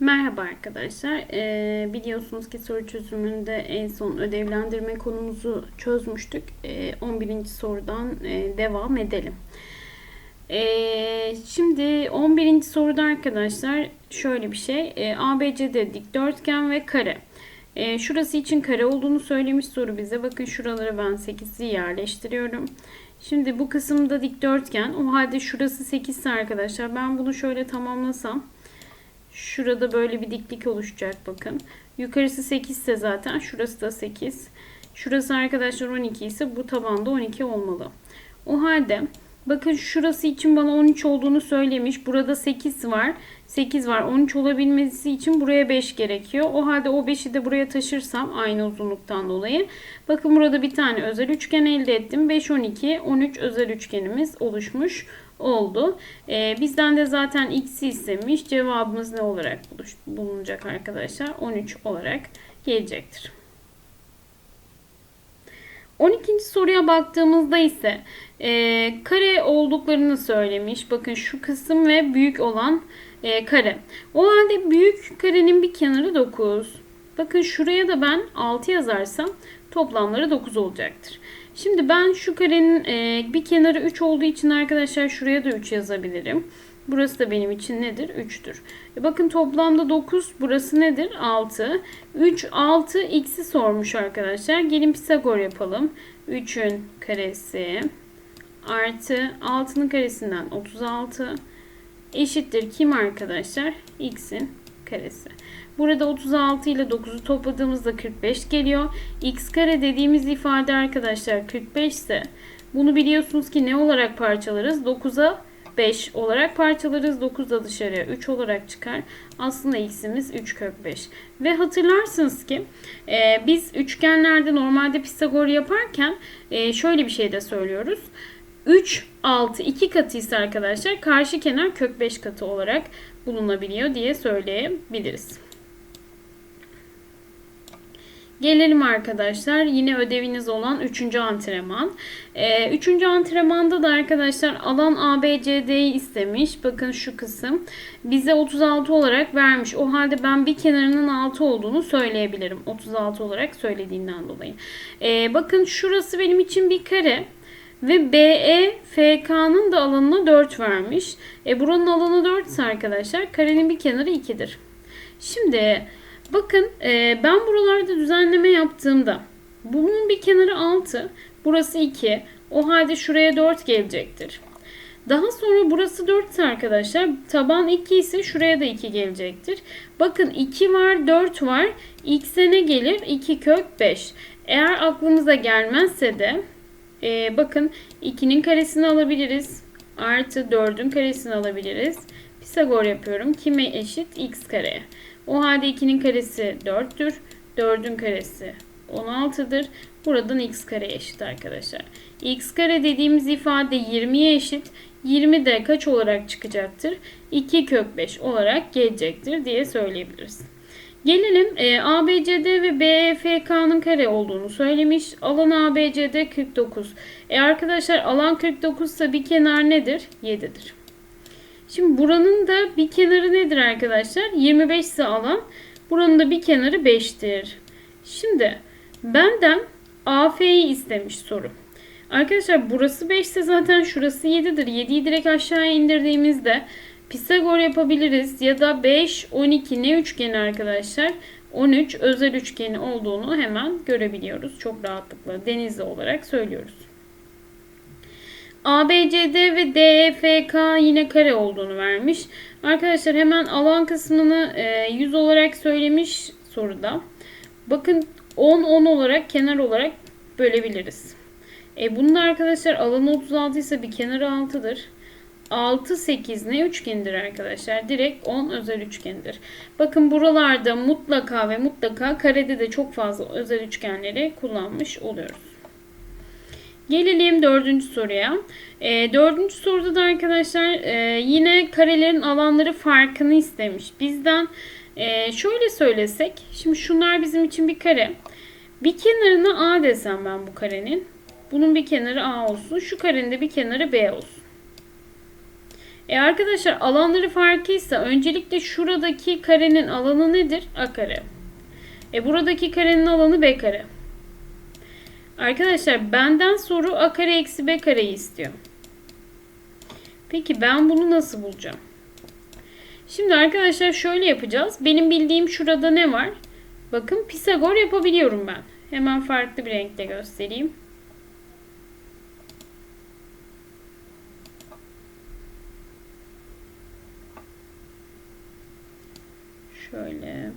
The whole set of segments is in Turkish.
Merhaba arkadaşlar. Ee, biliyorsunuz ki soru çözümünde en son ödevlendirme konumuzu çözmüştük. Ee, 11. sorudan e, devam edelim. Ee, şimdi 11. soruda arkadaşlar şöyle bir şey. Ee, ABCD dikdörtgen ve kare. Ee, şurası için kare olduğunu söylemiş soru bize. Bakın şuralara ben 8'i yerleştiriyorum. Şimdi bu kısımda dikdörtgen. O halde şurası 8 ise arkadaşlar ben bunu şöyle tamamlasam. Şurada böyle bir diklik oluşacak bakın. Yukarısı 8 ise zaten şurası da 8. Şurası arkadaşlar 12 ise bu tabanda 12 olmalı. O halde bakın şurası için bana 13 olduğunu söylemiş. Burada 8 var. 8 var. 13 olabilmesi için buraya 5 gerekiyor. O halde o 5'i de buraya taşırsam aynı uzunluktan dolayı. Bakın burada bir tane özel üçgen elde ettim. 5, 12, 13 özel üçgenimiz oluşmuş oldu. Ee, bizden de zaten x'i istemiş. Cevabımız ne olarak bulunacak arkadaşlar? 13 olarak gelecektir. 12. soruya baktığımızda ise e, kare olduklarını söylemiş. Bakın şu kısım ve büyük olan e, kare. O halde büyük karenin bir kenarı 9. Bakın şuraya da ben 6 yazarsam toplamları 9 olacaktır. Şimdi ben şu karenin e, bir kenarı 3 olduğu için arkadaşlar şuraya da 3 yazabilirim. Burası da benim için nedir? 3'tür. E bakın toplamda 9. Burası nedir? 6. 3, 6, x'i sormuş arkadaşlar. Gelin Pisagor yapalım. 3'ün karesi artı 6'nın karesinden 36 eşittir kim arkadaşlar? x'in karesi. Burada 36 ile 9'u topladığımızda 45 geliyor. x kare dediğimiz ifade arkadaşlar 45 ise bunu biliyorsunuz ki ne olarak parçalarız? 9'a 5 olarak parçalarız. 9 da dışarıya 3 olarak çıkar. Aslında x'imiz 3 kök 5. Ve hatırlarsınız ki e, biz üçgenlerde normalde Pisagor yaparken e, şöyle bir şey de söylüyoruz. 3, 6, 2 katı ise arkadaşlar karşı kenar kök 5 katı olarak bulunabiliyor diye söyleyebiliriz. Gelelim arkadaşlar yine ödeviniz olan 3. antrenman. 3. Ee, antrenmanda da arkadaşlar alan ABCD'yi istemiş. Bakın şu kısım bize 36 olarak vermiş. O halde ben bir kenarının 6 olduğunu söyleyebilirim. 36 olarak söylediğinden dolayı. Ee, bakın şurası benim için bir kare. Ve BE FK'nın da alanına 4 vermiş. E buranın alanı 4 ise arkadaşlar karenin bir kenarı 2'dir. Şimdi bakın e, ben buralarda düzenleme yaptığımda bunun bir kenarı 6. Burası 2. O halde şuraya 4 gelecektir. Daha sonra burası 4 ise arkadaşlar taban 2 ise şuraya da 2 gelecektir. Bakın 2 var 4 var. X'e ne gelir? 2 kök 5. Eğer aklımıza gelmezse de ee, bakın 2'nin karesini alabiliriz. Artı 4'ün karesini alabiliriz. Pisagor yapıyorum. Kime eşit? X kareye. O halde 2'nin karesi 4'tür. 4'ün karesi 16'dır. Buradan x kare eşit arkadaşlar. x kare dediğimiz ifade 20'ye eşit. 20 de kaç olarak çıkacaktır? 2 kök 5 olarak gelecektir diye söyleyebiliriz. Gelelim e, ABCD ve BEFK'nın kare olduğunu söylemiş. Alan ABCD 49. E arkadaşlar alan 49 ise bir kenar nedir? 7'dir. Şimdi buranın da bir kenarı nedir arkadaşlar? 25 ise alan. Buranın da bir kenarı 5'tir. Şimdi benden AF'yi istemiş soru. Arkadaşlar burası 5 ise zaten şurası 7'dir. 7'yi direkt aşağıya indirdiğimizde Pisagor yapabiliriz ya da 5, 12 ne üçgeni arkadaşlar? 13 özel üçgeni olduğunu hemen görebiliyoruz. Çok rahatlıkla denizli olarak söylüyoruz. ABCD ve DEFK yine kare olduğunu vermiş. Arkadaşlar hemen alan kısmını 100 olarak söylemiş soruda. Bakın 10 10 olarak kenar olarak bölebiliriz. E bunun arkadaşlar alanı 36 ise bir kenarı 6'dır. 6, 8 ne üçgendir arkadaşlar? Direkt 10 özel üçgendir. Bakın buralarda mutlaka ve mutlaka karede de çok fazla özel üçgenleri kullanmış oluyoruz. Gelelim dördüncü soruya. E, dördüncü soruda da arkadaşlar e, yine karelerin alanları farkını istemiş. Bizden e, şöyle söylesek. Şimdi şunlar bizim için bir kare. Bir kenarına A desem ben bu karenin. Bunun bir kenarı A olsun. Şu karenin de bir kenarı B olsun. E arkadaşlar alanları farkıysa öncelikle şuradaki karenin alanı nedir? A kare. E buradaki karenin alanı B kare. Arkadaşlar benden soru A kare eksi B kareyi istiyor. Peki ben bunu nasıl bulacağım? Şimdi arkadaşlar şöyle yapacağız. Benim bildiğim şurada ne var? Bakın Pisagor yapabiliyorum ben. Hemen farklı bir renkle göstereyim. Şöyle.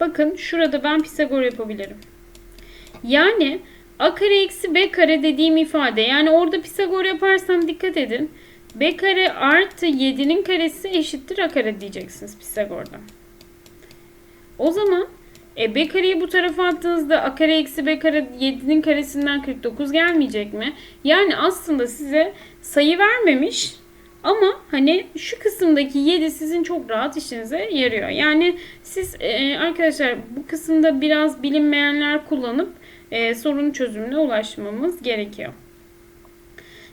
Bakın şurada ben Pisagor yapabilirim. Yani a kare eksi b kare dediğim ifade. Yani orada Pisagor yaparsam dikkat edin. b kare artı 7'nin karesi eşittir a kare diyeceksiniz Pisagor'dan. O zaman e, b kareyi bu tarafa attığınızda a kare eksi b kare 7'nin karesinden 49 gelmeyecek mi? Yani aslında size sayı vermemiş ama hani şu kısımdaki 7 sizin çok rahat işinize yarıyor. Yani siz e, arkadaşlar bu kısımda biraz bilinmeyenler kullanıp e, sorun çözümüne ulaşmamız gerekiyor.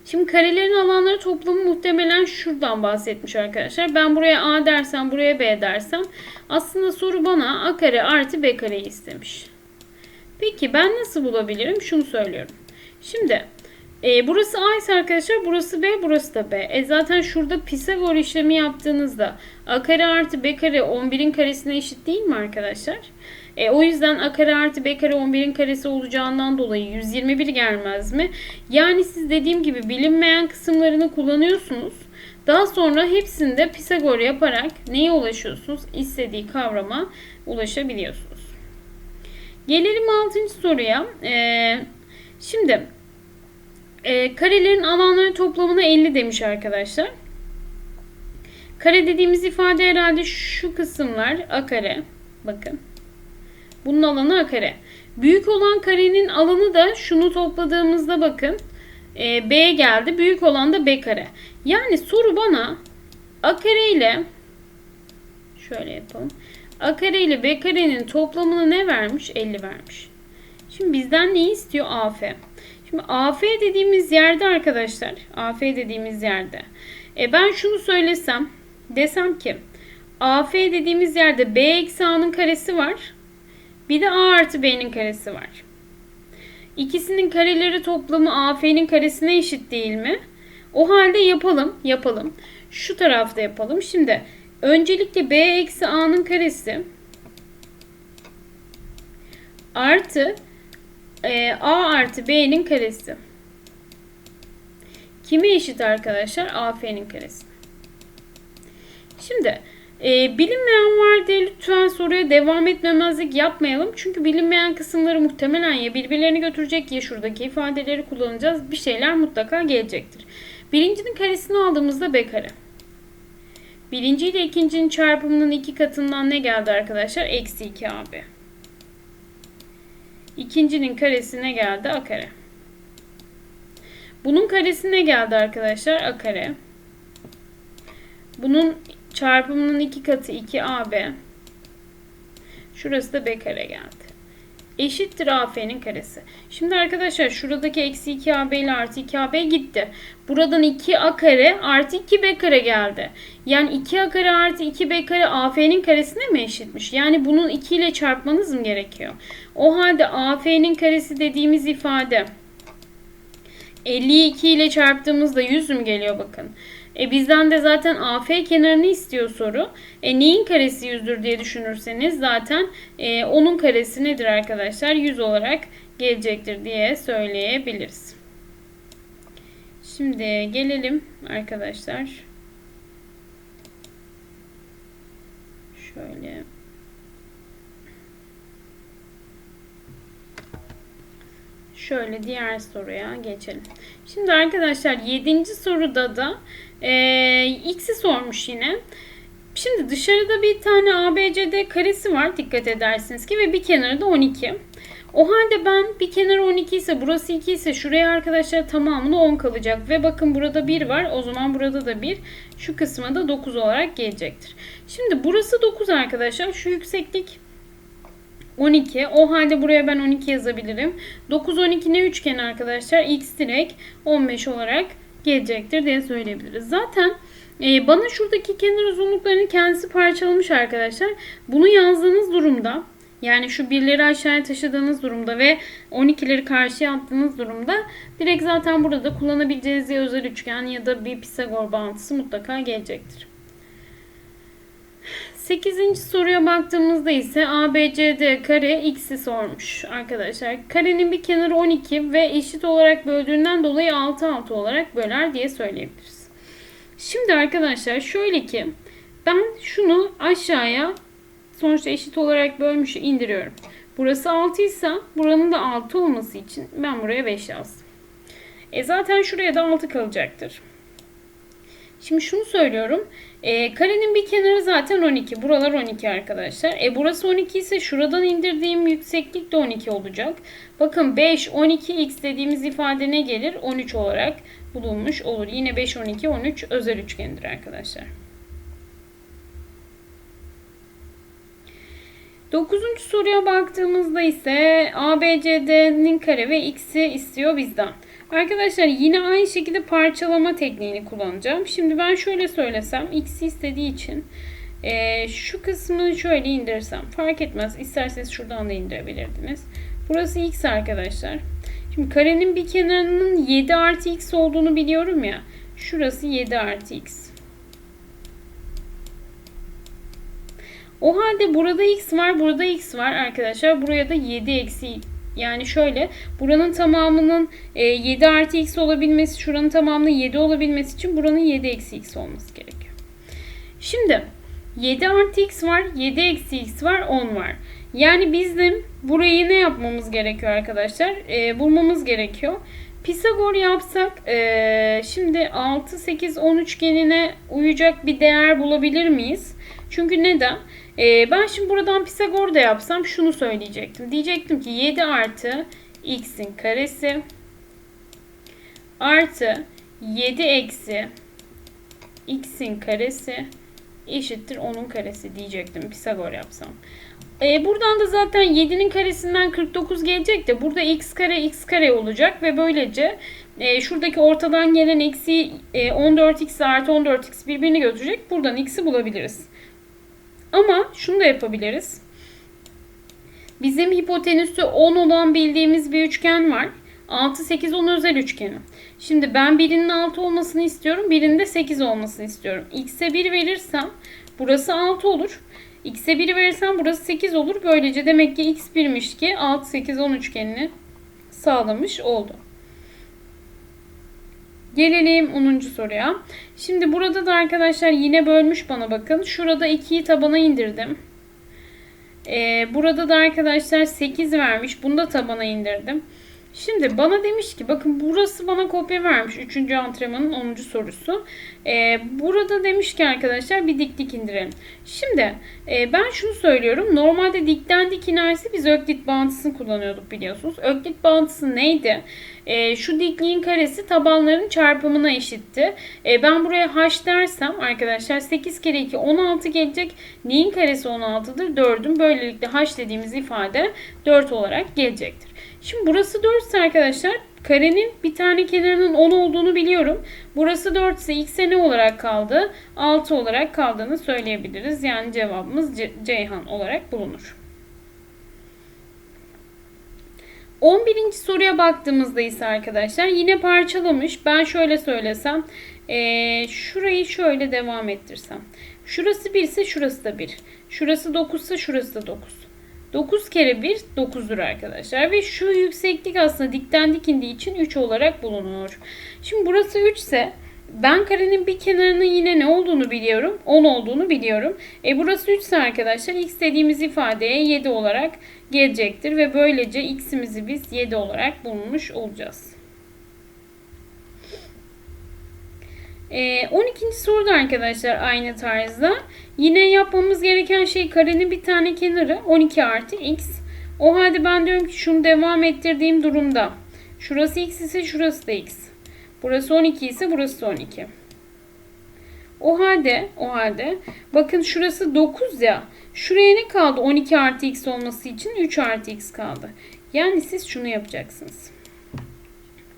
Şimdi karelerin alanları toplamı muhtemelen şuradan bahsetmiş arkadaşlar. Ben buraya A dersem buraya B dersem aslında soru bana A kare artı B kareyi istemiş. Peki ben nasıl bulabilirim? Şunu söylüyorum. Şimdi e, burası A ise arkadaşlar burası B burası da B. E zaten şurada Pisagor işlemi yaptığınızda A kare artı B kare 11'in karesine eşit değil mi arkadaşlar? E, o yüzden A kare artı B kare 11'in karesi olacağından dolayı 121 gelmez mi? Yani siz dediğim gibi bilinmeyen kısımlarını kullanıyorsunuz. Daha sonra hepsinde Pisagor yaparak neye ulaşıyorsunuz? İstediği kavrama ulaşabiliyorsunuz. Gelelim 6. soruya. Ee, şimdi e, karelerin alanları toplamına 50 demiş arkadaşlar. Kare dediğimiz ifade herhalde şu kısımlar a kare. Bakın. Bunun alanı a kare. Büyük olan karenin alanı da şunu topladığımızda bakın. E, B geldi. Büyük olan da B kare. Yani soru bana a kare ile şöyle yapalım. A kare ile B karenin toplamını ne vermiş? 50 vermiş. Şimdi bizden ne istiyor? AF. Şimdi AF dediğimiz yerde arkadaşlar, AF dediğimiz yerde. E ben şunu söylesem, desem ki AF dediğimiz yerde B eksi A'nın karesi var. Bir de A artı B'nin karesi var. İkisinin kareleri toplamı AF'nin karesine eşit değil mi? O halde yapalım, yapalım. Şu tarafta yapalım. Şimdi öncelikle B eksi A'nın karesi artı e, A artı B'nin karesi. Kime eşit arkadaşlar? AF'nin karesi. Şimdi e, bilinmeyen var diye lütfen soruya devam etmemezlik yapmayalım. Çünkü bilinmeyen kısımları muhtemelen ya birbirlerini götürecek ya şuradaki ifadeleri kullanacağız. Bir şeyler mutlaka gelecektir. Birincinin karesini aldığımızda B kare. Birinci ile ikincinin çarpımının iki katından ne geldi arkadaşlar? Eksi 2 AB. İkincinin karesine geldi a kare. Bunun karesine geldi arkadaşlar a kare. Bunun çarpımının iki katı 2ab. Şurası da b kare geldi. Eşittir AF'nin karesi. Şimdi arkadaşlar şuradaki eksi 2AB ile artı 2AB gitti. Buradan 2A kare artı 2B kare geldi. Yani 2A kare artı 2B kare AF'nin karesine mi eşitmiş? Yani bunun 2 ile çarpmanız mı gerekiyor? O halde AF'nin karesi dediğimiz ifade 52 ile çarptığımızda 100 mü geliyor bakın. E bizden de zaten AF kenarını istiyor soru. E neyin karesi 100'dür diye düşünürseniz zaten e, onun karesi nedir arkadaşlar? 100 olarak gelecektir diye söyleyebiliriz. Şimdi gelelim arkadaşlar. Şöyle. Şöyle diğer soruya geçelim. Şimdi arkadaşlar 7. soruda da e, x'i sormuş yine. Şimdi dışarıda bir tane ABCD karesi var dikkat edersiniz ki ve bir kenarı da 12. O halde ben bir kenarı 12 ise burası 2 ise şuraya arkadaşlar tamamını 10 kalacak. Ve bakın burada 1 var o zaman burada da 1. Şu kısma da 9 olarak gelecektir. Şimdi burası 9 arkadaşlar şu yükseklik 12. O halde buraya ben 12 yazabilirim. 9, 12 ne üçgen arkadaşlar? X direkt 15 olarak gelecektir diye söyleyebiliriz. Zaten e, bana şuradaki kenar uzunluklarını kendisi parçalamış arkadaşlar. Bunu yazdığınız durumda yani şu birleri aşağıya taşıdığınız durumda ve 12'leri karşıya attığınız durumda direkt zaten burada kullanabileceğiniz ya özel üçgen ya da bir Pisagor bağıntısı mutlaka gelecektir. 8. soruya baktığımızda ise ABCD kare x'i sormuş arkadaşlar. Karenin bir kenarı 12 ve eşit olarak böldüğünden dolayı 6 6 olarak böler diye söyleyebiliriz. Şimdi arkadaşlar şöyle ki ben şunu aşağıya sonuçta eşit olarak bölmüşü indiriyorum. Burası 6 ise buranın da 6 olması için ben buraya 5 yazdım. E zaten şuraya da 6 kalacaktır. Şimdi şunu söylüyorum. E, karenin bir kenarı zaten 12. Buralar 12 arkadaşlar. E burası 12 ise şuradan indirdiğim yükseklik de 12 olacak. Bakın 5, 12, x dediğimiz ifade ne gelir? 13 olarak bulunmuş olur. Yine 5, 12, 13 özel üçgendir arkadaşlar. Dokuzuncu soruya baktığımızda ise ABCD'nin kare ve x'i istiyor bizden. Arkadaşlar yine aynı şekilde parçalama tekniğini kullanacağım. Şimdi ben şöyle söylesem x'i istediği için e, şu kısmını şöyle indirsem fark etmez. İsterseniz şuradan da indirebilirdiniz. Burası x arkadaşlar. Şimdi karenin bir kenarının 7 artı x olduğunu biliyorum ya. Şurası 7 artı x. O halde burada x var, burada x var arkadaşlar. Buraya da 7 eksi yani şöyle buranın tamamının 7 artı x olabilmesi, şuranın tamamının 7 olabilmesi için buranın 7 eksi x olması gerekiyor. Şimdi 7 artı x var, 7 eksi x var, 10 var. Yani bizim burayı ne yapmamız gerekiyor arkadaşlar? E, bulmamız gerekiyor. Pisagor yapsak e, şimdi 6, 8, 10 üçgenine uyacak bir değer bulabilir miyiz? Çünkü neden? Ee, ben şimdi buradan Pisagor da yapsam şunu söyleyecektim. Diyecektim ki 7 artı x'in karesi artı 7 eksi x'in karesi eşittir 10'un karesi diyecektim Pisagor yapsam. Ee, buradan da zaten 7'nin karesinden 49 gelecek de burada x kare x kare olacak ve böylece e, şuradaki ortadan gelen eksi e, 14x artı 14x birbirini götürecek. Buradan x'i bulabiliriz. Ama şunu da yapabiliriz. Bizim hipotenüsü 10 olan bildiğimiz bir üçgen var. 6, 8, 10 özel üçgeni. Şimdi ben birinin 6 olmasını istiyorum. Birinde 8 olmasını istiyorum. X'e 1 verirsem burası 6 olur. X'e 1 verirsem burası 8 olur. Böylece demek ki X 1'miş ki 6, 8, 10 üçgenini sağlamış oldu. Gelelim 10. soruya. Şimdi burada da arkadaşlar yine bölmüş bana bakın. Şurada 2'yi tabana indirdim. Ee, burada da arkadaşlar 8 vermiş. Bunu da tabana indirdim. Şimdi bana demiş ki bakın burası bana kopya vermiş. Üçüncü antrenmanın 10. sorusu. Ee, burada demiş ki arkadaşlar bir dik dik indirelim. Şimdi e, ben şunu söylüyorum. Normalde dikten dik inerse biz öklit bağıntısını kullanıyorduk biliyorsunuz. Öklit bağıntısı neydi? E, şu dikliğin karesi tabanların çarpımına eşitti. E, ben buraya h dersem arkadaşlar 8 kere 2 16 gelecek. Neyin karesi 16'dır? 4'ün. Böylelikle h dediğimiz ifade 4 olarak gelecektir. Şimdi burası 4 ise arkadaşlar karenin bir tane kenarının 10 olduğunu biliyorum. Burası 4 ise x'e ne olarak kaldı? 6 olarak kaldığını söyleyebiliriz. Yani cevabımız C Ceyhan olarak bulunur. 11. soruya baktığımızda ise arkadaşlar yine parçalamış. Ben şöyle söylesem. E, şurayı şöyle devam ettirsem. Şurası 1 ise şurası da 1. Şurası 9 ise şurası da 9. 9 kere 1 9'dur arkadaşlar. Ve şu yükseklik aslında dikten dikindiği için 3 olarak bulunur. Şimdi burası 3 ise ben karenin bir kenarının yine ne olduğunu biliyorum. 10 olduğunu biliyorum. E burası 3 ise arkadaşlar x dediğimiz ifadeye 7 olarak gelecektir. Ve böylece x'imizi biz 7 olarak bulmuş olacağız. E, 12. soruda arkadaşlar aynı tarzda. Yine yapmamız gereken şey karenin bir tane kenarı 12 artı x. O halde ben diyorum ki şunu devam ettirdiğim durumda. Şurası x ise şurası da x. Burası 12 ise burası da 12. O halde, o halde bakın şurası 9 ya. Şuraya ne kaldı 12 artı x olması için? 3 artı x kaldı. Yani siz şunu yapacaksınız.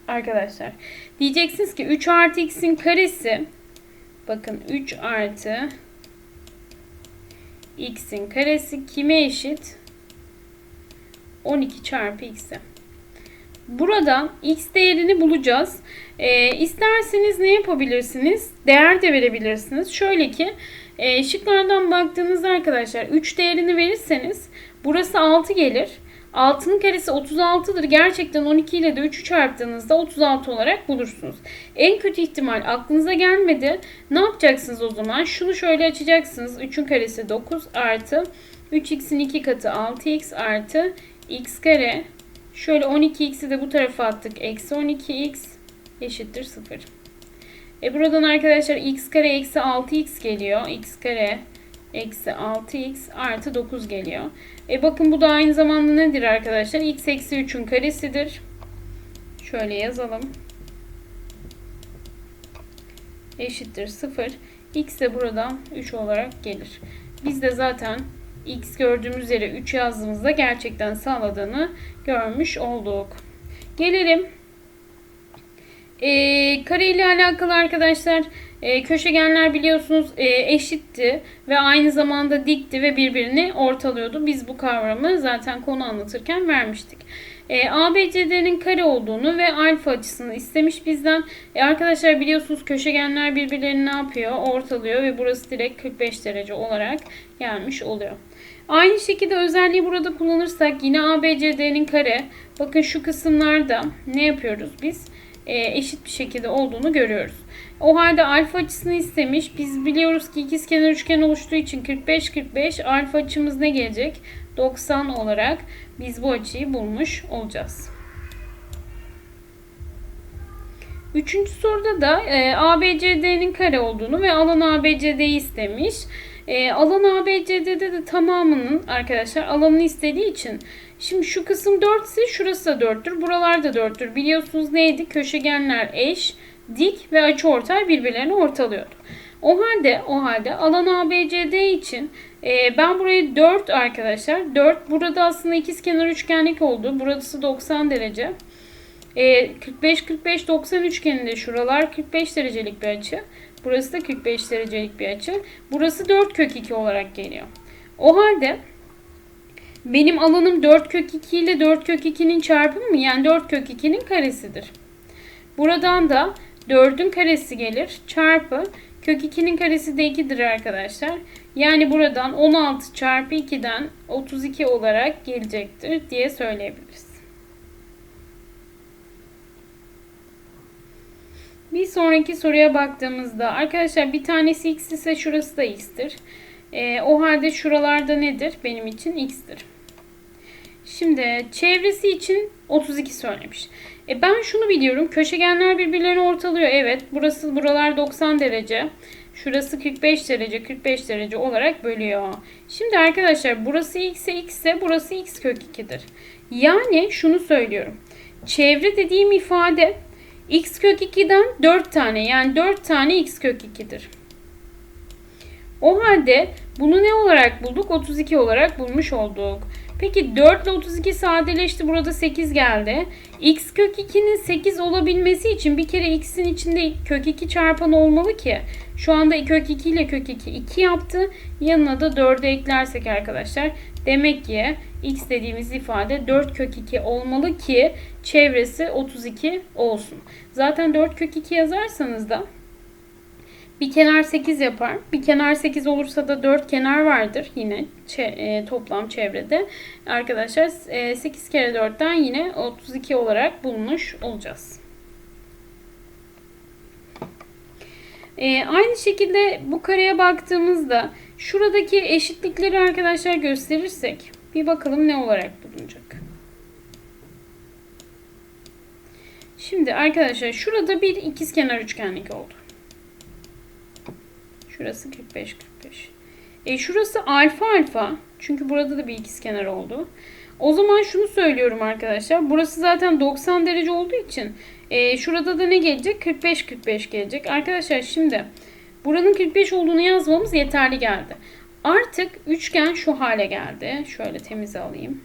Arkadaşlar diyeceksiniz ki 3 artı x'in karesi bakın 3 artı x'in karesi kime eşit? 12 çarpı x'e. Buradan x değerini bulacağız. E, isterseniz ne yapabilirsiniz? Değer de verebilirsiniz. Şöyle ki e, şıklardan baktığınızda arkadaşlar 3 değerini verirseniz burası 6 gelir. 6'nın karesi 36'dır. Gerçekten 12 ile de 3'ü çarptığınızda 36 olarak bulursunuz. En kötü ihtimal aklınıza gelmedi. Ne yapacaksınız o zaman? Şunu şöyle açacaksınız. 3'ün karesi 9 artı 3x'in 2 katı 6x artı x kare. Şöyle 12x'i de bu tarafa attık. Eksi 12x eşittir 0. E buradan arkadaşlar x kare eksi 6x geliyor. x kare eksi 6x artı 9 geliyor. E bakın bu da aynı zamanda nedir arkadaşlar? x eksi 3'ün karesidir. Şöyle yazalım. Eşittir 0. x de buradan 3 olarak gelir. Biz de zaten x gördüğümüz yere 3 yazdığımızda gerçekten sağladığını görmüş olduk. Gelelim e, kare ile alakalı arkadaşlar e, köşegenler biliyorsunuz e, eşitti ve aynı zamanda dikti ve birbirini ortalıyordu. Biz bu kavramı zaten konu anlatırken vermiştik. E, ABCD'nin kare olduğunu ve alfa açısını istemiş bizden. E, arkadaşlar biliyorsunuz köşegenler birbirlerini ne yapıyor? Ortalıyor ve burası direkt 45 derece olarak gelmiş oluyor. Aynı şekilde özelliği burada kullanırsak yine ABCD'nin kare. Bakın şu kısımlarda ne yapıyoruz biz? E, eşit bir şekilde olduğunu görüyoruz. O halde alfa açısını istemiş. Biz biliyoruz ki ikizkenar üçgen oluştuğu için 45 45 alfa açımız ne gelecek? 90 olarak biz bu açıyı bulmuş olacağız. Üçüncü soruda da e, ABCD'nin kare olduğunu ve alan ABCD'yi istemiş. E, alan ABCD'de de tamamının arkadaşlar alanını istediği için şimdi şu kısım 4 ise şurası da 4'tür. Buralar da 4'tür. Biliyorsunuz neydi? Köşegenler eş, dik ve açıortay birbirlerini ortalıyordu. O halde o halde alan ABCD için e, ben burayı 4 arkadaşlar. 4 burada aslında ikizkenar üçgenlik oldu. Burası 90 derece. E, 45 45 90 üçgeninde şuralar 45 derecelik bir açı. Burası da 45 derecelik bir açı. Burası 4 kök 2 olarak geliyor. O halde benim alanım 4 kök 2 ile 4 kök 2'nin çarpımı mı? Yani 4 kök 2'nin karesidir. Buradan da 4'ün karesi gelir. Çarpı kök 2'nin karesi de 2'dir arkadaşlar. Yani buradan 16 çarpı 2'den 32 olarak gelecektir diye söyleyebiliriz. Bir sonraki soruya baktığımızda arkadaşlar bir tanesi x ise şurası da x'tir. E, o halde şuralarda nedir? Benim için x'tir. Şimdi çevresi için 32 söylemiş. E ben şunu biliyorum. Köşegenler birbirlerini ortalıyor. Evet. Burası buralar 90 derece. Şurası 45 derece, 45 derece olarak bölüyor. Şimdi arkadaşlar burası x ise x ise burası x kök 2'dir. Yani şunu söylüyorum. Çevre dediğim ifade x kök 2'den 4 tane yani 4 tane x kök 2'dir. O halde bunu ne olarak bulduk? 32 olarak bulmuş olduk. Peki 4 ile 32 sadeleşti. Burada 8 geldi. x kök 2'nin 8 olabilmesi için bir kere x'in içinde kök 2 çarpan olmalı ki. Şu anda kök 2 ile kök 2 2 yaptı. Yanına da 4'ü eklersek arkadaşlar. Demek ki x dediğimiz ifade 4 kök 2 olmalı ki çevresi 32 olsun. Zaten 4 kök 2 yazarsanız da bir kenar 8 yapar. Bir kenar 8 olursa da 4 kenar vardır yine e, toplam çevrede. Arkadaşlar e, 8 kere 4'ten yine 32 olarak bulmuş olacağız. E, aynı şekilde bu kareye baktığımızda şuradaki eşitlikleri arkadaşlar gösterirsek bir bakalım ne olarak bulunacak. Şimdi arkadaşlar şurada bir ikizkenar üçgenlik oldu. Şurası 45 45. E şurası alfa alfa. Çünkü burada da bir ikizkenar oldu. O zaman şunu söylüyorum arkadaşlar. Burası zaten 90 derece olduğu için e, şurada da ne gelecek? 45 45 gelecek. Arkadaşlar şimdi Buranın 45 olduğunu yazmamız yeterli geldi. Artık üçgen şu hale geldi. Şöyle temize alayım.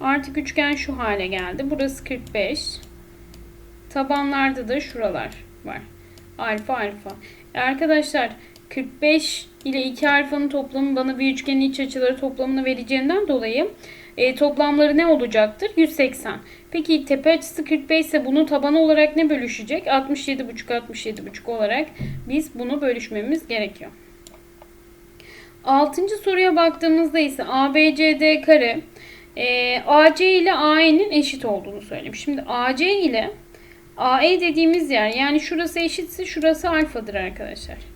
Artık üçgen şu hale geldi. Burası 45. Tabanlarda da şuralar var. Alfa alfa. E arkadaşlar 45 ile 2 alfanın toplamı bana bir üçgenin iç açıları toplamını vereceğinden dolayı e, toplamları ne olacaktır? 180. Peki tepe açısı 45 ise bunu tabanı olarak ne bölüşecek? 67,5 67,5 olarak biz bunu bölüşmemiz gerekiyor. Altıncı soruya baktığımızda ise ABCD kare e, AC ile AE'nin eşit olduğunu söylemiş. Şimdi AC ile AE dediğimiz yer yani şurası eşitse şurası alfadır arkadaşlar.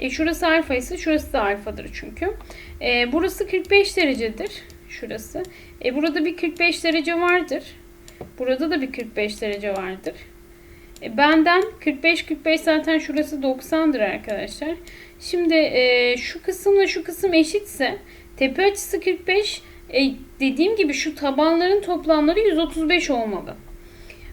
E şurası alfa ise şurası da alfadır çünkü. E, burası 45 derecedir. Şurası. E burada bir 45 derece vardır. Burada da bir 45 derece vardır. E, benden 45 45 zaten şurası 90'dır arkadaşlar. Şimdi e, şu kısımla şu kısım eşitse tepe açısı 45 e, dediğim gibi şu tabanların toplamları 135 olmalı.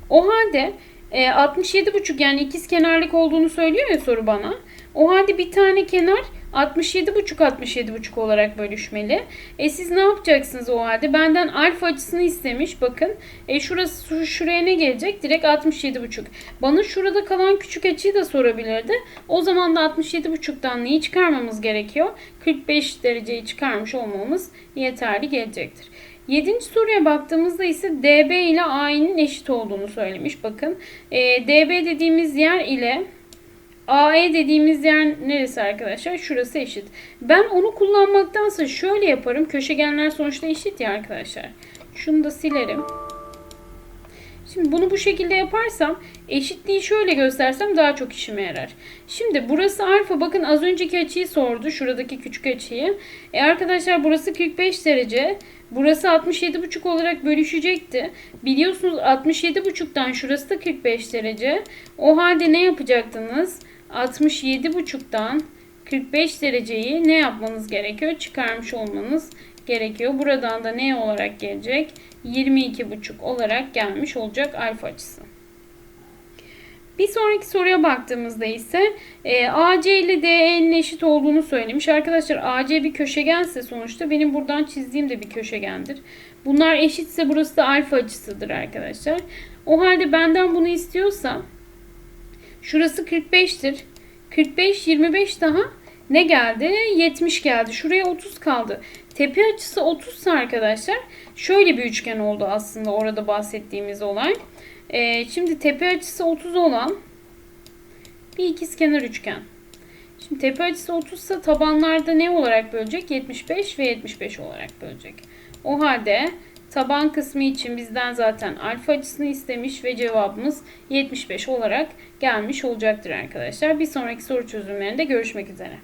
O halde e, 67,5 yani ikiz kenarlık olduğunu söylüyor ya soru bana. O halde bir tane kenar 67,5 67,5 olarak bölüşmeli. E siz ne yapacaksınız o halde? Benden alfa açısını istemiş. Bakın. E şurası şuraya ne gelecek? Direkt 67,5. Bana şurada kalan küçük açıyı da sorabilirdi. O zaman da 67,5'tan neyi çıkarmamız gerekiyor? 45 dereceyi çıkarmış olmamız yeterli gelecektir. Yedinci soruya baktığımızda ise DB ile AE'nin eşit olduğunu söylemiş. Bakın e, DB dediğimiz yer ile AE dediğimiz yer neresi arkadaşlar? Şurası eşit. Ben onu kullanmaktansa şöyle yaparım. Köşegenler sonuçta eşit ya arkadaşlar. Şunu da silerim. Şimdi bunu bu şekilde yaparsam eşitliği şöyle göstersem daha çok işime yarar. Şimdi burası alfa. Bakın az önceki açıyı sordu. Şuradaki küçük açıyı. E arkadaşlar burası 45 derece. Burası 67,5 olarak bölüşecekti. Biliyorsunuz 67,5'tan şurası da 45 derece. O halde ne yapacaktınız? 67,5'tan 45 dereceyi ne yapmanız gerekiyor? Çıkarmış olmanız gerekiyor. Buradan da ne olarak gelecek? 22,5 olarak gelmiş olacak alfa açısı. Bir sonraki soruya baktığımızda ise e, AC ile DE'nin eşit olduğunu söylemiş. Arkadaşlar AC bir köşegense sonuçta benim buradan çizdiğim de bir köşegendir. Bunlar eşitse burası da alfa açısıdır arkadaşlar. O halde benden bunu istiyorsa şurası 45'tir. 45 25 daha ne geldi? 70 geldi. Şuraya 30 kaldı. Tepe açısı 30 ise arkadaşlar şöyle bir üçgen oldu aslında orada bahsettiğimiz olay. Ee, şimdi tepe açısı 30 olan bir ikizkenar üçgen. Şimdi tepe açısı 30 ise tabanlarda ne olarak bölecek? 75 ve 75 olarak bölecek. O halde taban kısmı için bizden zaten alfa açısını istemiş ve cevabımız 75 olarak gelmiş olacaktır arkadaşlar. Bir sonraki soru çözümlerinde görüşmek üzere.